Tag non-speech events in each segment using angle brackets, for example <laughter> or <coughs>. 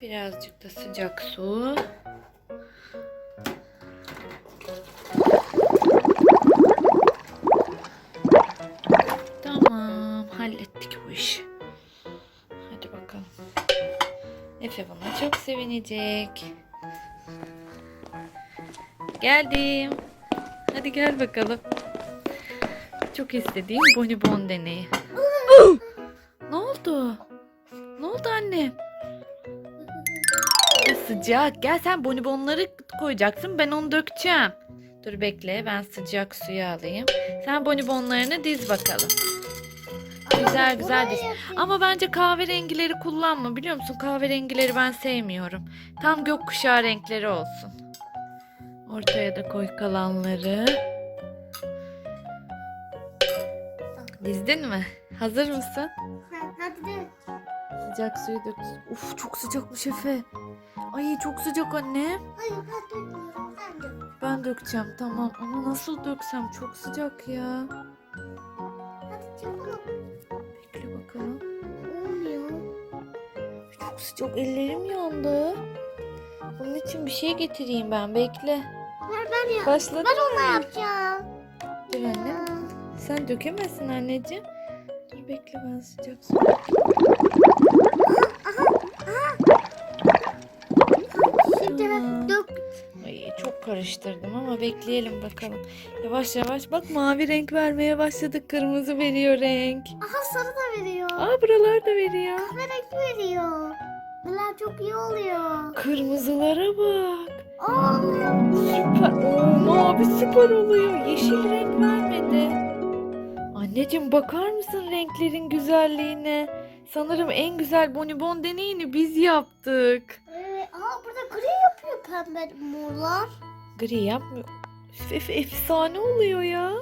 Birazcık da sıcak su. Tamam, hallettik bu işi. Hadi bakalım. Efe buna çok sevinecek. Geldim. Hadi gel bakalım. Çok istediğim bonibon deneyi. <gasps> ne oldu? Ne oldu anne? Sıcak. Gel sen bonibonları koyacaksın. Ben onu dökeceğim. Dur bekle. Ben sıcak suyu alayım. Sen bonibonlarını diz bakalım. Güzel güzel diz. Ama bence kahverengileri kullanma biliyor musun? Kahverengileri ben sevmiyorum. Tam gökkuşağı renkleri olsun. Ortaya da koy kalanları. Dizdin mi? Hazır mısın? Hadi de. Sıcak suyu dök. Uf çok sıcakmış Efe. Ay çok sıcak anne. Hayır ben dökmüyorum. Sen dök. Ben dökeceğim tamam ama nasıl döksem çok sıcak ya. Hadi çabuk. Bekle bakalım. Olmuyor. Çok sıcak ellerim yandı. Bunun için bir şey getireyim ben bekle. Ver ben ya. Başladı Ben mı? onunla yapacağım. Dur anne. Aa, Sen dökemezsin anneciğim. Dur bekle ben sıcak su. Şimdi Tamam. ben dök. Ay çok karıştırdım ama bekleyelim bakalım. Yavaş yavaş bak mavi renk vermeye başladık. Kırmızı veriyor renk. Aha sarı da veriyor. Aa buralar da veriyor. Kahverengi veriyor. Bunlar çok iyi oluyor. Kırmızılara bak. Aa, Süper. Oo, mavi süper oluyor. Yeşil renk vermedi. Anneciğim bakar mısın renklerin güzelliğine? Sanırım en güzel bonibon deneyini biz yaptık. evet. Aa burada gri yapıyor pembe morlar. Gri yapmıyor. Ef- efsane oluyor ya.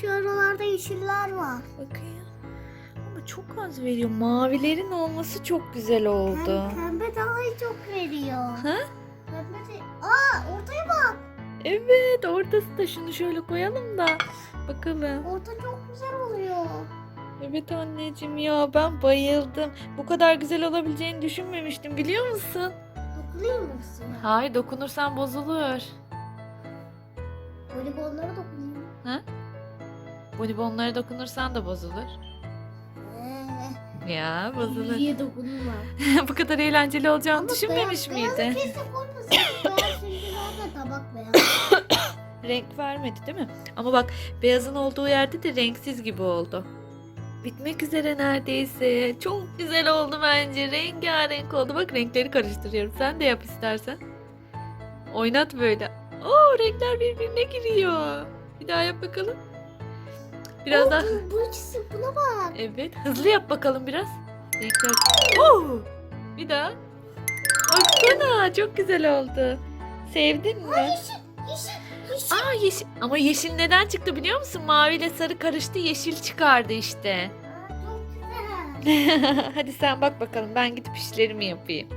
Şu aralarda yeşiller var. Bakayım. Ama çok az veriyor. Mavilerin olması çok güzel oldu. Pembe, pembe daha çok veriyor. Ha? Pembe de... Aa ortaya bak. Evet ortası da şunu şöyle koyalım da. Bakalım. Orta çok güzel oluyor. Evet anneciğim ya ben bayıldım. Bu kadar güzel olabileceğini düşünmemiştim biliyor musun? Dokunayım mı üstüne? Hayır dokunursan bozulur. Voleybollara dokunayım. Bonibonlara dokunursan da bozulur. Ee, Ya bozulur. Niye dokunma? <laughs> Bu kadar eğlenceli olacağını Ama düşünmemiş beyaz, koymasın. <coughs> beyaz çünkü tabak beyaz. <coughs> Renk vermedi değil mi? Ama bak beyazın olduğu yerde de renksiz gibi oldu. Bitmek üzere neredeyse. Çok güzel oldu bence. Rengarenk oldu. Bak renkleri karıştırıyorum. Sen de yap istersen. Oynat böyle. Oo renkler birbirine giriyor. Bir daha yap bakalım. Biraz Oo, daha. Bu, bu ikisi buna bak. Evet. Hızlı yap bakalım biraz. Renkler. Oo! Bir daha. Baksana. Çok güzel oldu. Sevdin mi? Yeşil, yeşil, yeşil. Aa yeşil. Ama yeşil neden çıktı biliyor musun? Mavi ile sarı karıştı. Yeşil çıkardı işte. Aa, çok güzel. <laughs> Hadi sen bak bakalım. Ben gidip işlerimi yapayım.